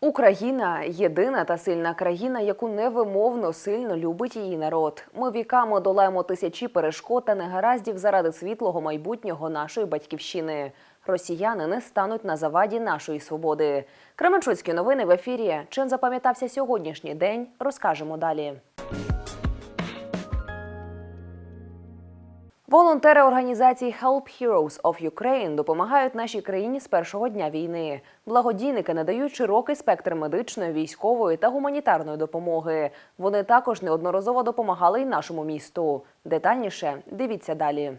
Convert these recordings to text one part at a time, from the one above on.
Україна єдина та сильна країна, яку невимовно сильно любить її народ. Ми віками долаємо тисячі перешкод та негараздів заради світлого майбутнього нашої батьківщини. Росіяни не стануть на заваді нашої свободи. Кременчуцькі новини в ефірі. Чим запам'ятався сьогоднішній день, розкажемо далі. Волонтери організації Help Heroes of Ukraine допомагають нашій країні з першого дня війни. Благодійники надають широкий спектр медичної, військової та гуманітарної допомоги. Вони також неодноразово допомагали й нашому місту. Детальніше дивіться далі.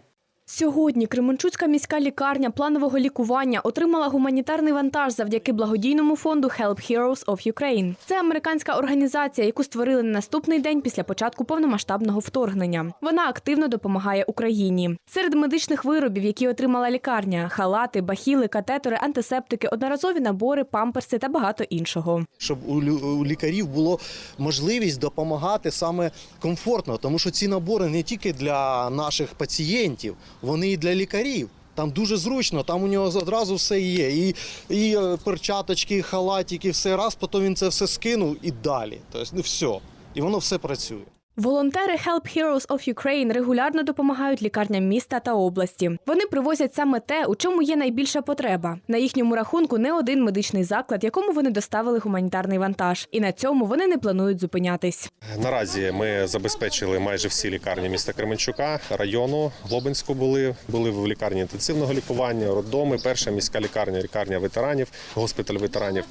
Сьогодні Кременчуцька міська лікарня планового лікування отримала гуманітарний вантаж завдяки благодійному фонду Help Heroes of Ukraine. Це американська організація, яку створили на наступний день після початку повномасштабного вторгнення. Вона активно допомагає Україні. Серед медичних виробів, які отримала лікарня: халати, бахіли, катетери, антисептики, одноразові набори, памперси та багато іншого. щоб у, лікарів було можливість допомагати саме комфортно, тому що ці набори не тільки для наших пацієнтів, вони і для лікарів. Там дуже зручно, там у нього одразу все є. І, і е, перчаточки, і халатики, все раз, потім він це все скинув і далі. Тобто, ну все. І воно все працює. Волонтери Help Heroes of Ukraine регулярно допомагають лікарням міста та області. Вони привозять саме те, у чому є найбільша потреба. На їхньому рахунку не один медичний заклад, якому вони доставили гуманітарний вантаж. І на цьому вони не планують зупинятись. Наразі ми забезпечили майже всі лікарні міста Кременчука, району Глобинську були, були в лікарні інтенсивного лікування, роддоми, перша міська лікарня, лікарня ветеранів, госпіталь ветеранів.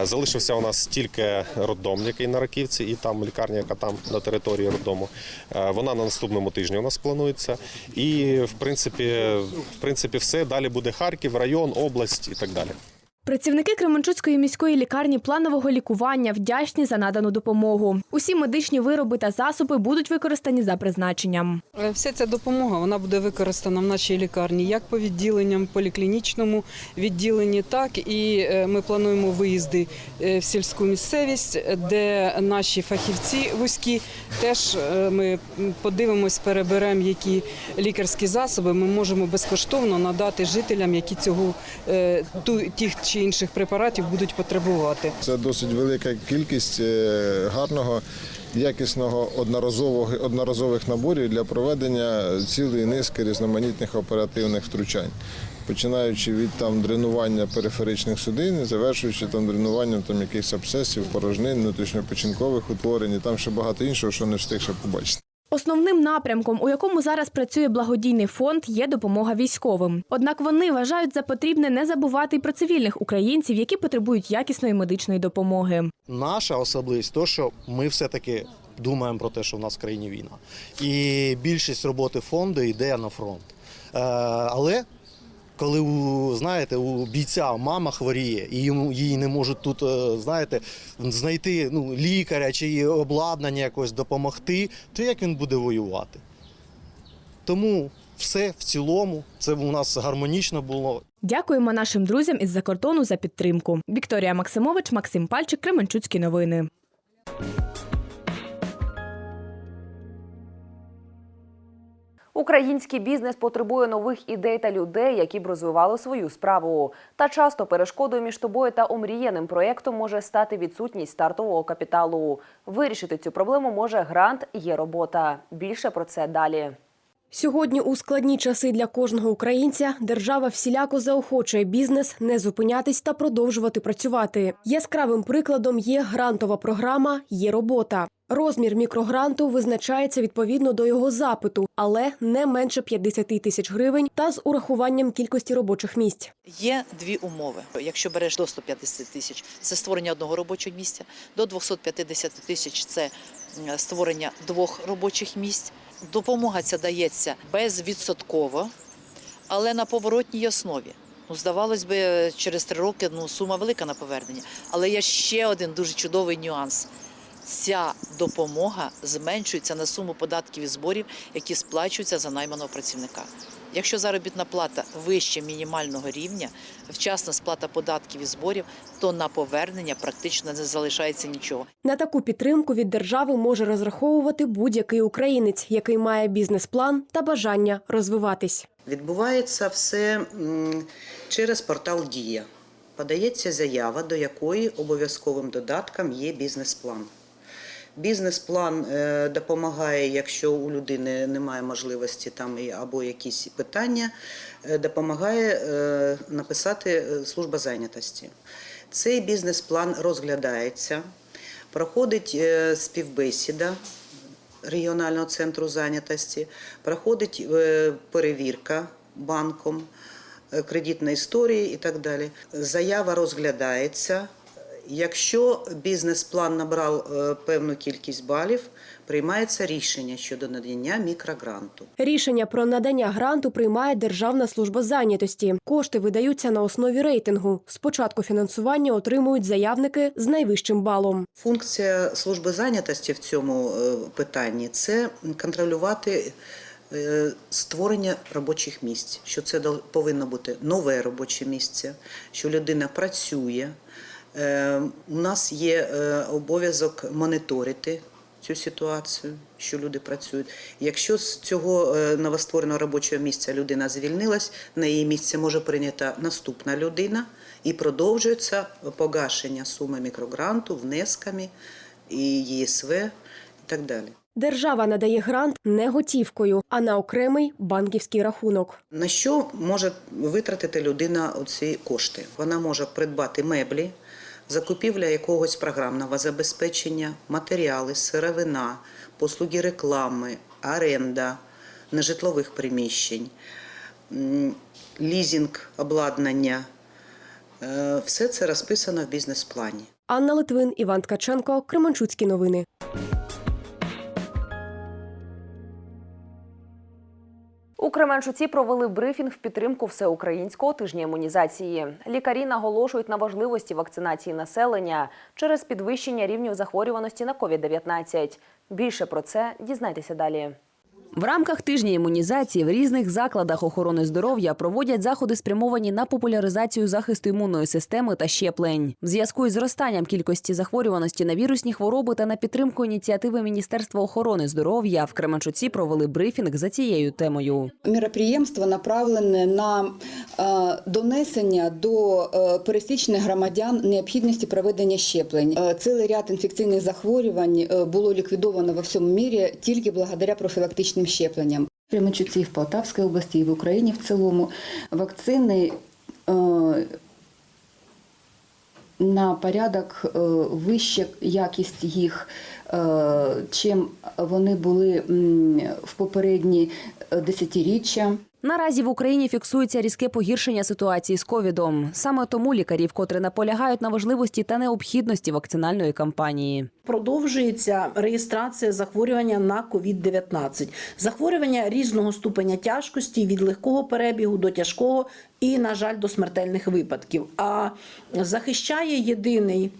Е, Залишився у нас тільки роддом, який на Раківці, і там лікарня, яка там на території роддому. Е, Вона на наступному тижні у нас планується. І в принципі, в принципі, все далі буде Харків, район, область і так далі. Працівники Кременчуцької міської лікарні планового лікування вдячні за надану допомогу. Усі медичні вироби та засоби будуть використані за призначенням. Е, Вся ця допомога вона буде використана в нашій лікарні як по відділенням, поліклінічному відділенні, так і е, ми плануємо виїзди е, в сільську місцевість, де наші фахівці вузькі теж ми подивимось, переберемо, які лікарські засоби ми можемо безкоштовно надати жителям, які цього тих чи інших препаратів будуть потребувати. Це досить велика кількість е, гарного, якісного одноразового одноразових наборів для проведення цілої низки різноманітних оперативних втручань. Починаючи від там дренування периферичних судин, завершуючи там дренуванням там якихось абсцесів, порожнин, внутрішньопечінкових утворень, і там ще багато іншого, що не встиг побачити. Основним напрямком, у якому зараз працює благодійний фонд, є допомога військовим. Однак вони вважають за потрібне не забувати й про цивільних українців, які потребують якісної медичної допомоги. Наша особливість, то що ми все-таки думаємо про те, що в нас в країні війна. І більшість роботи фонду йде на фронт. Е, але коли у знаєте, у бійця мама хворіє, і йому їй не можуть тут, е, знаєте, знайти ну, лікаря чи обладнання якось допомогти, то як він буде воювати? Тому все в цілому це у нас гармонічно було. Дякуємо нашим друзям із-за кордону за підтримку. Вікторія Максимович, Максим Пальчик, Кременчуцькі новини. Український бізнес потребує нових ідей та людей, які б розвивали свою справу. Та часто перешкодою між тобою та омріяним проєктом може стати відсутність стартового капіталу. Вирішити цю проблему може грант є робота. Більше про це далі. Сьогодні у складні часи для кожного українця держава всіляко заохочує бізнес не зупинятись та продовжувати працювати. Яскравим прикладом є грантова програма Є робота. Розмір мікрогранту визначається відповідно до його запиту, але не менше 50 тисяч гривень та з урахуванням кількості робочих місць. Є дві умови. Якщо береш до 150 тисяч, це створення одного робочого місця, до 250 тисяч це створення двох робочих місць. Допомога ця дається безвідсотково, але на поворотній основі. Ну, здавалось би, через три роки ну, сума велика на повернення. Але є ще один дуже чудовий нюанс. Ця допомога зменшується на суму податків і зборів, які сплачуються за найманого працівника. Якщо заробітна плата вище мінімального рівня, вчасна сплата податків і зборів, то на повернення практично не залишається нічого. На таку підтримку від держави може розраховувати будь-який українець, який має бізнес-план та бажання розвиватись. Відбувається все через портал Дія. подається заява, до якої обов'язковим додатком є бізнес-план. Бізнес-план е, допомагає, якщо у людини немає можливості там або якісь питання, е, допомагає е, написати служба зайнятості. Цей бізнес-план розглядається, проходить співбесіда регіонального центру зайнятості, проходить перевірка банком кредитної історії і так далі. Заява розглядається. Якщо бізнес-план набрав е, певну кількість балів, приймається рішення щодо надання мікрогранту. Рішення про надання гранту приймає Державна служба зайнятості. Кошти видаються на основі рейтингу. Спочатку фінансування отримують заявники з найвищим балом. Функція служби зайнятості в цьому е, питанні це контролювати е, створення робочих місць, що це повинно бути нове робоче місце, що людина працює. Е, У нас є е, обов'язок моніторити цю ситуацію, що люди працюють. Якщо з цього е, новоствореного робочого місця людина звільнилась, на її місце може прийнята наступна людина і продовжується погашення суми мікрогранту внесками і ЄСВ і так далі. Держава надає грант не готівкою, а на окремий банківський рахунок. На що може витратити людина ці кошти? Вона може придбати меблі, закупівля якогось програмного забезпечення, матеріали, сировина, послуги реклами, оренда нежитлових приміщень, лізінг обладнання. Е, Все це розписано в бізнес-плані. Анна Литвин, Іван Ткаченко, Кременчуцькі новини. У Кременчуці провели брифінг в підтримку всеукраїнського тижня імунізації. Лікарі наголошують на важливості вакцинації населення через підвищення рівнів захворюваності на COVID-19. Більше про це дізнайтеся далі. В рамках тижня імунізації в різних закладах охорони здоров'я проводять заходи, спрямовані на популяризацію захисту імунної системи та щеплень. В зв'язку із зростанням кількості захворюваності на вірусні хвороби та на підтримку ініціативи Міністерства охорони здоров'я в Кременчуці провели брифінг за цією темою. Міроприємство направлене на е, донесення до е, пересічних громадян необхідності проведення щеплень. Е, Цілий ряд інфекційних захворювань було ліквідовано во всьому мірі тільки благодаря профілактичним щепленням. Кременчуці, в Полтавській області і в Україні в цілому вакцини е, на порядок вища вище якість їх, е, чим вони були в попередні е, десятиріччя. Наразі в Україні фіксується різке погіршення ситуації з ковідом. Саме тому лікарі вкотре наполягають на важливості та необхідності вакцинальної кампанії. Продовжується реєстрація захворювання на COVID-19. Захворювання різного ступеня тяжкості від легкого перебігу до тяжкого і, на жаль, до смертельних випадків. А захищає єдиний.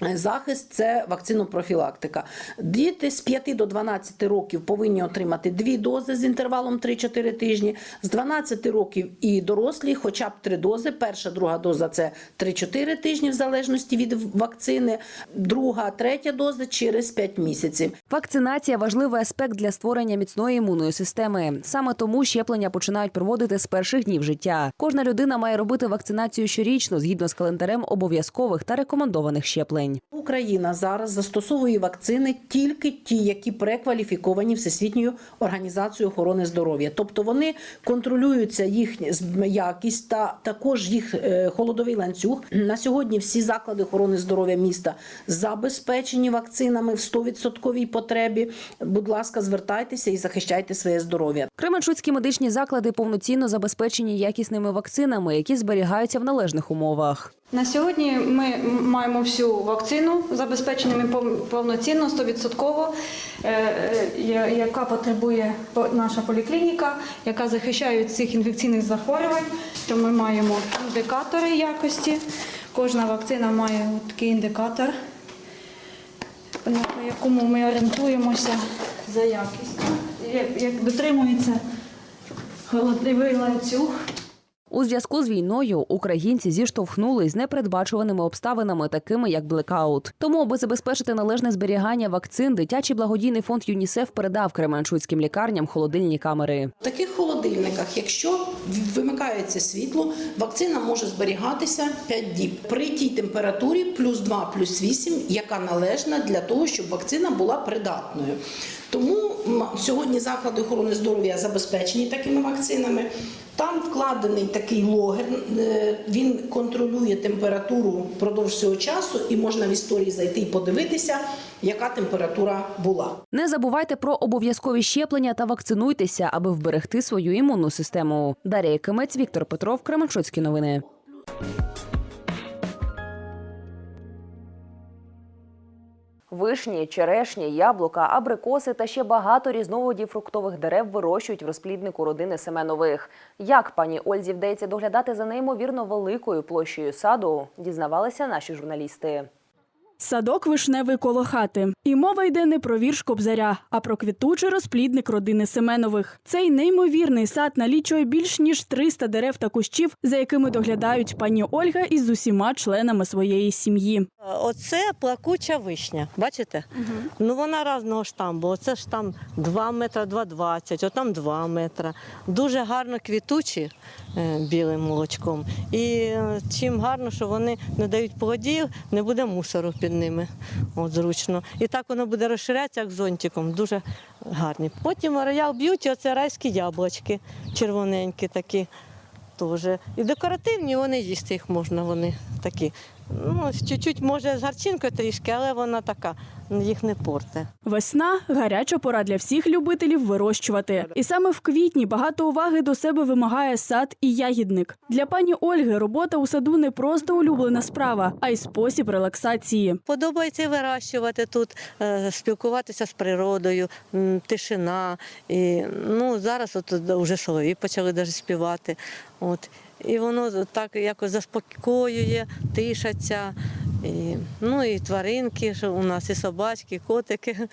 Захист це вакцинопрофілактика. Діти з 5 до 12 років повинні отримати дві дози з інтервалом 3-4 тижні. З 12 років і дорослі, хоча б три дози. Перша, друга доза це 3-4 тижні в залежності від вакцини. Друга, третя доза через 5 місяців. Вакцинація важливий аспект для створення міцної імунної системи. Саме тому щеплення починають проводити з перших днів життя. Кожна людина має робити вакцинацію щорічно згідно з календарем обов'язкових та рекомендованих щеплень. Україна зараз застосовує вакцини тільки ті, які прекваліфіковані Всесвітньою організацією охорони здоров'я. Тобто вони контролюються їхня якість та також їх е, холодовий ланцюг. На сьогодні всі заклади охорони здоров'я міста забезпечені вакцинами в 100% потребі. Будь ласка, звертайтеся і захищайте своє здоров'я. Кременчуцькі медичні заклади повноцінно забезпечені якісними вакцинами, які зберігаються в належних умовах. На сьогодні ми маємо всю вакцину забезпеченими повноцінно, 100%, е, е, яка потребує наша поліклініка, яка захищає від цих інфекційних захворювань. То ми маємо індикатори якості. Кожна вакцина має такий індикатор, на якому ми орієнтуємося за якістю. Як- дотримується холодовий ланцюг. У зв'язку з війною українці зіштовхнулись з непередбачуваними обставинами, такими як блекаут. Тому, аби забезпечити належне зберігання вакцин, дитячий благодійний фонд ЮНІСЕФ передав кременчуцьким лікарням холодильні камери. В таких холодильниках, якщо вимикається світло, вакцина може зберігатися 5 діб при тій температурі плюс 2, плюс 8, яка належна для того, щоб вакцина була придатною. Тому сьогодні заклади охорони здоров'я забезпечені такими вакцинами. Там вкладений такий логер, е, він контролює температуру впродовж цього часу, і можна в історії зайти і подивитися, яка температура була. Не забувайте про обов'язкові щеплення та вакцинуйтеся, аби вберегти свою імунну систему. Дар'я Кимець, Віктор Петров, Кременчуцькі новини. Вишні, черешні, яблука, абрикоси та ще багато різновидів фруктових дерев вирощують в розпліднику родини Семенових. Як пані Ользі вдається доглядати за неймовірно великою площею саду, дізнавалися наші журналісти. Садок вишневий коло хати. І мова йде не про вірш Кобзаря, а про квітучий розплідник родини Семенових. Цей неймовірний сад налічує більш ніж 300 дерев та кущів, за якими доглядають пані Ольга із усіма членами своєї сім'ї. Оце плакуча вишня, бачите? Ну вона різного штамбу. Оце ж там 2 метра 2,20, отам 2 метра. Дуже гарно квітучі е, білим молочком. І е, чим гарно, що вони не дають плодів, не буде мусору під ними. От зручно. І так воно буде розширятися як зонтиком. Дуже гарні. Потім роял б'юті, оце райські яблучки, червоненькі такі. Теж. І декоративні вони їсти їх можна, вони такі. Ну, чуть-чуть, може, з гарчинкою трішки, але вона така, їх не порте. Весна гаряча пора для всіх любителів вирощувати. І саме в квітні багато уваги до себе вимагає сад і ягідник. Для пані Ольги робота у саду не просто улюблена справа, а й спосіб релаксації. Подобається вирощувати тут, е, спілкуватися з природою, тишина. І, ну, зараз от вже солові почали даже співати. От. І воно так якось заспокоює, тишаться. І, ну і тваринки, що у нас і собачки, і котики.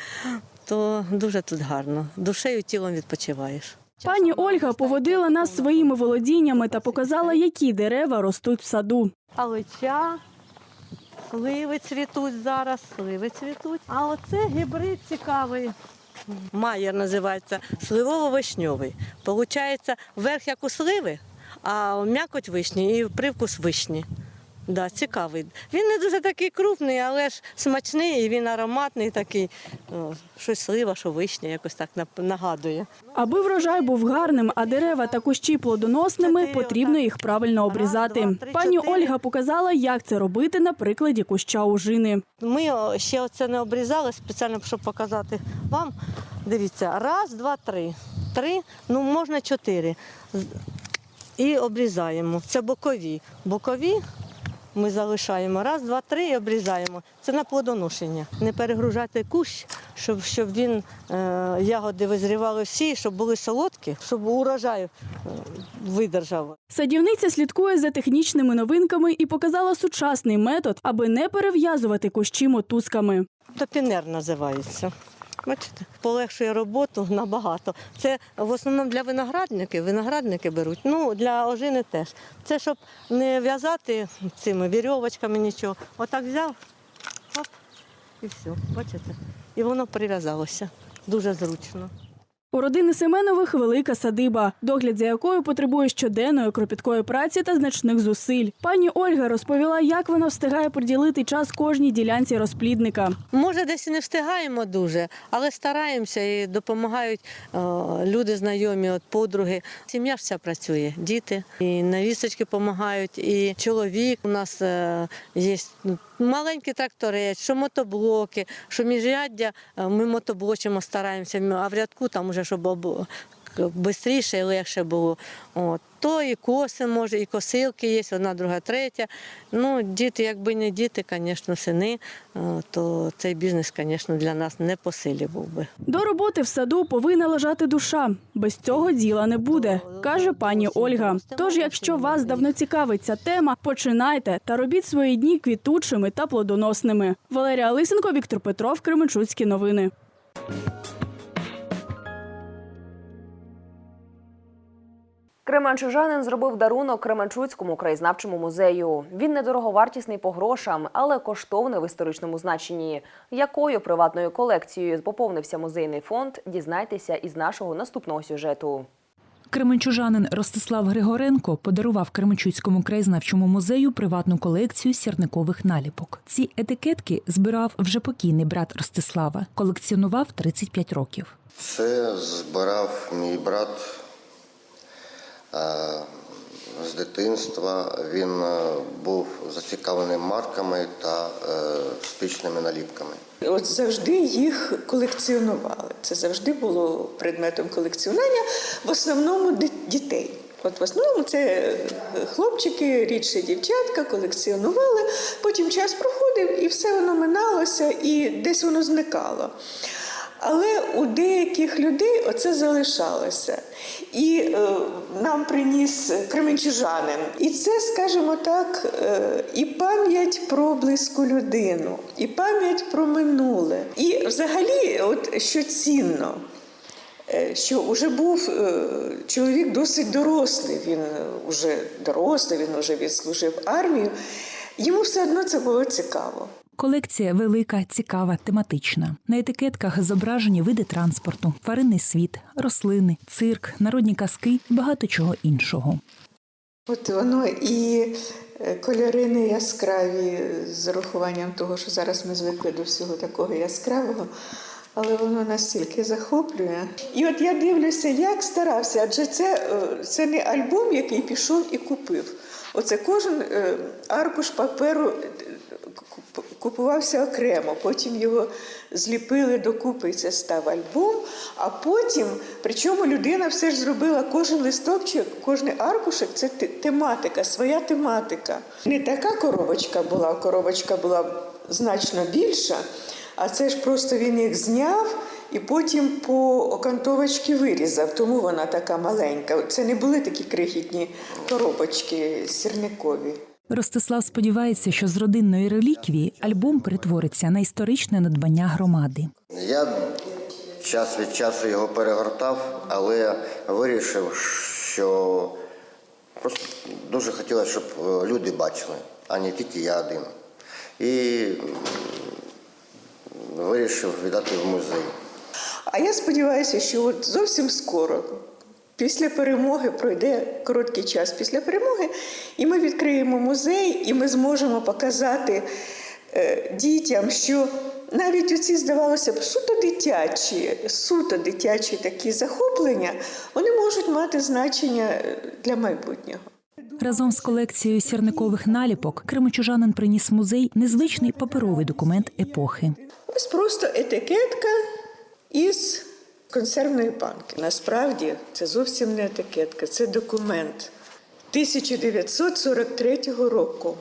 То дуже тут гарно. Душею тілом відпочиваєш. Пані Ольга поводила нас своїми володіннями та показала, які дерева ростуть в саду. Алича, сливи цвітуть зараз, сливи цвітуть. А оце гібрид цікавий. Майер називається сливово-вишньовий. Получається, верх як у сливи, а м'якоть вишні і привкус вишні. Да, цікавий. Він не дуже такий крупний, але ж смачний і він ароматний такий. О, щось слива, що вишня, якось так нагадує. Аби врожай був гарним, а дерева та кущі плодоносними, потрібно їх правильно обрізати. Пані Ольга показала, як це робити на прикладі куща ужини. Ми ще оце не обрізали спеціально, щоб показати вам. Дивіться, раз, два, три. Три, ну можна чотири. І обрізаємо. Це бокові. Бокові ми залишаємо. Раз, два, три і обрізаємо. Це на плодоношення. Не перегружати кущ, щоб, щоб він е, ягоди визрівали всі, щоб були солодкі, щоб урожай е, видержав. Садівниця слідкує за технічними новинками і показала сучасний метод, аби не перев'язувати кущі мотузками. Топінер називається. Бачите, полегшує роботу набагато. Це в основному для виноградників. Виноградники беруть. Ну для ожини теж. Це щоб не в'язати цими вірьовочками нічого. Отак взяв, оп, і все. Бачите? І воно прив'язалося. Дуже зручно. У родини Семенових велика садиба, догляд за якою потребує щоденної кропіткої праці та значних зусиль. Пані Ольга розповіла, як вона встигає приділити час кожній ділянці розплідника. Може, десь і не встигаємо дуже, але стараємося і допомагають е, люди знайомі, от подруги. Сім'я ж вся працює, діти, і навісочки допомагають, і чоловік. У нас е, є ну, маленький тракторець, що мотоблоки, що міжряддя е, ми мотоблочимо, стараємося, а в рядку там уже щоб швидше і легше було. От. То і коси може, і косилки є, одна, друга, третя. Ну, діти, якби не діти, звісно, сини, то цей бізнес, звісно, для нас не по би. До роботи в саду повинна лежати душа. Без цього діла не буде, каже пані Ольга. Тож, якщо вас давно цікавить ця тема, починайте та робіть свої дні квітучими та плодоносними. Валерія Лисенко, Віктор Петров, Кременчуцькі новини. Кременчужанин зробив дарунок Кременчуцькому краєзнавчому музею. Він недороговартісний по грошам, але коштовний в історичному значенні. Якою приватною колекцією поповнився музейний фонд, дізнайтеся із нашого наступного сюжету. Кременчужанин Ростислав Григоренко подарував Кременчуцькому краєзнавчому музею приватну колекцію сірникових наліпок. Ці етикетки збирав вже покійний брат Ростислава. Колекціонував 35 років. Це збирав мій брат з дитинства. Він е, був зацікавлений марками та е, спічними наліпками. От завжди їх колекціонували. Це завжди було предметом колекціонування, в основному дітей. От в основному це е, хлопчики, рідше дівчатка колекціонували. Потім час проходив і все воно миналося, і десь воно зникало. Але у деяких людей оце залишалося. І е, нам приніс кременчужанин. І це, скажімо так, е, і пам'ять про близьку людину, і пам'ять про минуле. І взагалі, от що цінно, е, що вже був е, чоловік досить дорослий, він вже дорослий, він вже відслужив армію. Йому все одно це було цікаво. Колекція велика, цікава, тематична. На етикетках зображені види транспорту, тваринний світ, рослини, цирк, народні казки і багато чого іншого. От воно і е, кольори не яскраві з урахуванням того, що зараз ми звикли до всього такого яскравого, але воно настільки захоплює. І от я дивлюся, як старався, адже це, е, це не альбом, який пішов і купив. Оце кожен е, аркуш паперу е, купувався окремо, потім його зліпили докупи, і це став альбом. А потім, причому людина все ж зробила кожен листочок, кожен аркушек це тематика, своя тематика. Не така коробочка була, коробочка була значно більша, а це ж просто він їх зняв. І потім по окантовочці вирізав, тому вона така маленька. Це не були такі крихітні коробочки сірникові. Ростислав сподівається, що з родинної реліквії альбом перетвориться на історичне надбання громади. Я час від часу його перегортав, але вирішив, що просто дуже хотілося, щоб люди бачили, а не тільки я один. І вирішив віддати в музей. А я сподіваюся, що от зовсім скоро, після перемоги, пройде короткий час після перемоги, і ми відкриємо музей, і ми зможемо показати е, дітям, що навіть оці, здавалося б, суто дитячі, суто дитячі такі захоплення, вони можуть мати значення для майбутнього. Разом з колекцією сірникових наліпок кримочужанин приніс музей незвичний паперовий документ епохи. Ось просто етикетка із консервної банки. Насправді це зовсім не етикетка, це документ 1943 року.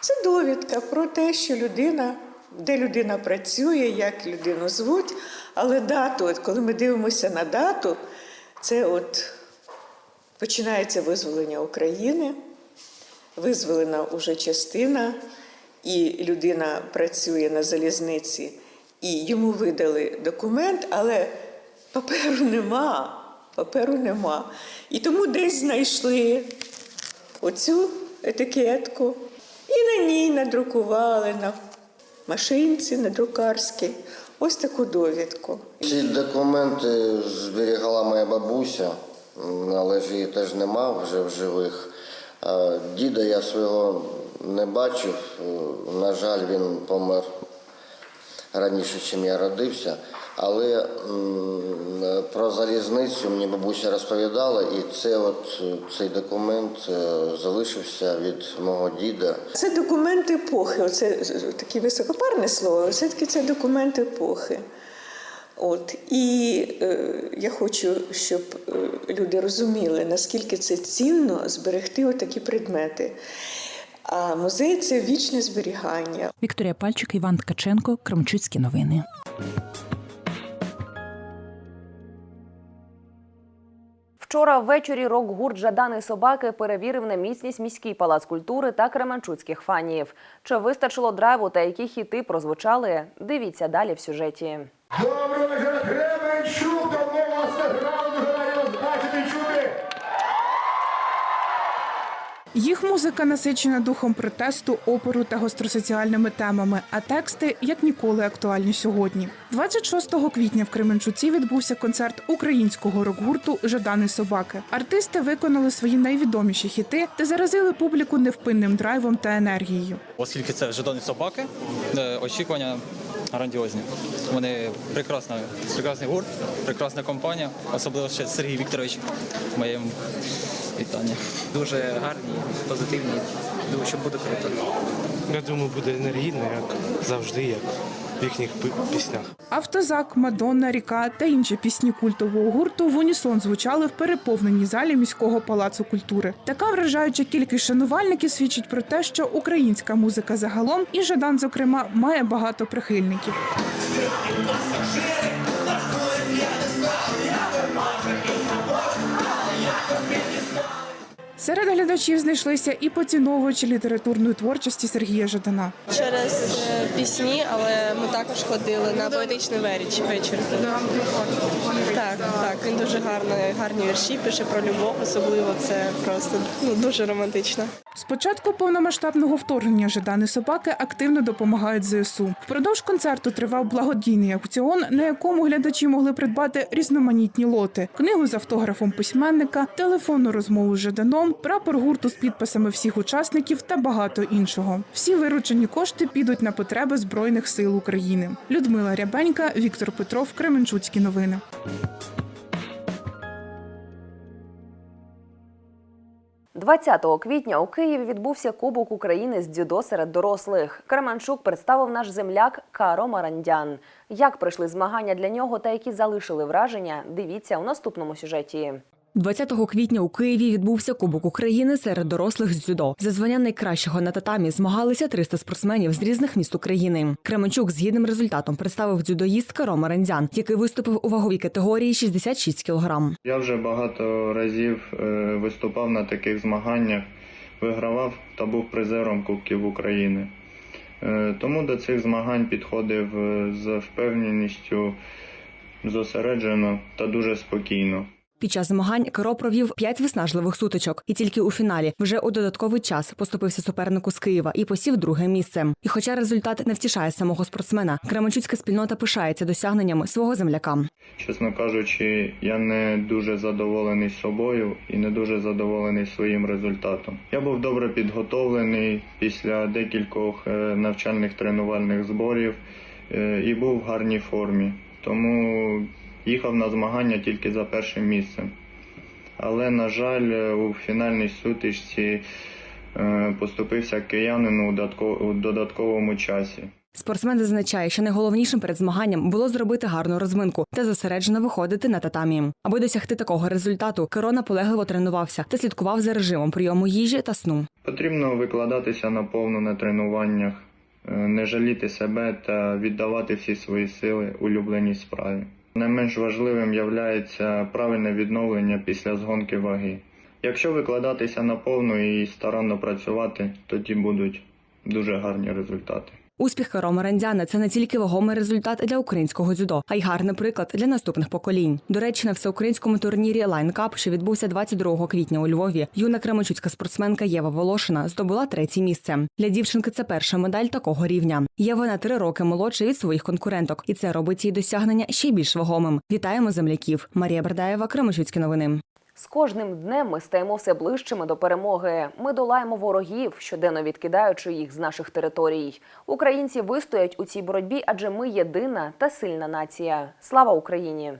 Це довідка про те, що людина, де людина працює, як людину звуть. Але дату, от коли ми дивимося на дату, це от починається визволення України, визволена уже частина, і людина працює на залізниці, і йому видали документ, але паперу нема. Паперу нема. І тому десь знайшли оцю етикетку. І на ній надрукували на машинці, на друкарській, ось таку довідку. Ці документи зберігала моя бабуся, але ж її теж нема вже в живих. Діда я свого не бачив. Е, На жаль, він помер раніше, ніж я родився. Але про залізницю мені бабуся розповідала, і це от е, цей документ е, залишився від мого діда. Це документ епохи. Оце таке високопарне слово, все-таки це документ епохи. От і е, я хочу, щоб е, люди розуміли, наскільки це цінно зберегти отакі предмети. А музей це вічне зберігання. Вікторія Пальчик, Іван Ткаченко, Крамчуцькі новини. Вчора ввечері рок-гурт Жадани собаки перевірив на міцність міський палац культури та кременчуцьких фанів. Чи вистачило драйву та які хіти прозвучали? Дивіться далі в сюжеті. Доброго вечора, Їх музика насичена духом протесту, опору та гостросоціальними темами, а тексти як ніколи актуальні сьогодні. 26 квітня в Кременчуці відбувся концерт українського рок-гурту Жадани собаки. Артисти виконали свої найвідоміші хіти та заразили публіку невпинним драйвом та енергією. Оскільки це жадоні собаки, е, очікування грандіозні. Вони прекрасна, прекрасний гурт, прекрасна компанія, особливо ще Сергій Вікторович. Моєму вітання. Дуже гарні, позитивні. Думаю, що буде круто. Я думаю, буде енергійно, як завжди, як їхніх піснях. Автозак, Мадонна, Ріка та інші пісні культового гурту в унісон звучали в переповненій залі міського палацу культури. Така вражаюча кількість шанувальників свідчить про те, що українська музика загалом і Жадан, зокрема, має багато прихильників. Серед глядачів знайшлися і поціновувачі літературної творчості Сергія Жадана. Через е, пісні, але ми також ходили на поетичний вечір. вечір. Так, так, він дуже гарний, гарні вірші пише про любов, особливо це просто ну, дуже романтично. З початку повномасштабного вторгнення Жадани собаки активно допомагають ЗСУ. Впродовж концерту тривав благодійний аукціон, на якому глядачі могли придбати різноманітні лоти: книгу з автографом письменника, телефонну розмову з Жаданом, прапор гурту з підписами всіх учасників та багато іншого. Всі виручені кошти підуть на потреби збройних сил України. Людмила Рябенька, Віктор Петров, Кременчуцькі новини. – 20 квітня у Києві відбувся Кубок України з дзюдо серед дорослих. Кременчук представив наш земляк Каро Марандян. Як пройшли змагання для нього та які залишили враження, дивіться у наступному сюжеті. 20 квітня у Києві відбувся Кубок України серед дорослих з дзюдо. За звання найкращого на татамі змагалися 300 спортсменів з різних міст України. Кременчук з гідним результатом представив дзюдоїст Каро Марандзян, який виступив у ваговій категорії 66 кілограм. Я вже багато разів е, виступав на таких змаганнях, вигравав та був призером Кубків України. Е, Тому до цих змагань підходив е, з впевненістю, зосереджено та дуже спокійно. Під час змагань Каро провів п'ять виснажливих сутичок, і тільки у фіналі вже у додатковий час поступився супернику з Києва і посів друге місце. І хоча результат не втішає самого спортсмена, Кременчуцька спільнота пишається досягненнями свого земляка. Чесно кажучи, я не дуже задоволений собою і не дуже задоволений своїм результатом. Я був добре підготовлений після декількох е, навчальних тренувальних зборів е, і був в гарній формі. Тому їхав на змагання тільки за першим місцем. Але, на жаль, у фінальній сутичці е, поступився киянину у додатковому часі. Спортсмен зазначає, що найголовнішим перед змаганням було зробити гарну розминку та зосереджено виходити на татамі. Аби досягти такого результату, Керо наполегливо тренувався та слідкував за режимом прийому їжі та сну. Потрібно викладатися наповну на тренуваннях, е, не жаліти себе та віддавати всі свої сили улюбленій справі. Не менш важливим є правильне відновлення після згонки ваги. Якщо викладатися наповну і старанно працювати, тоді будуть дуже гарні результати. Успіх Каро Марандяна – це не тільки вагомий результат для українського дзюдо, а й гарний приклад для наступних поколінь. До речі, на всеукраїнському турнірі Cup, що відбувся 22 квітня у Львові, юна кременчуцька спортсменка Єва Волошина здобула третє місце. Для дівчинки це перша медаль такого рівня. Єва на три роки молодша від своїх конкуренток, і це робить її досягнення ще більш вагомим. Вітаємо земляків! Марія Бердаєва, Кременчуцькі новини. З кожним днем ми стаємо все ближчими до перемоги. Ми долаємо ворогів, щоденно відкидаючи їх з наших територій. Українці вистоять у цій боротьбі, адже ми єдина та сильна нація. Слава Україні!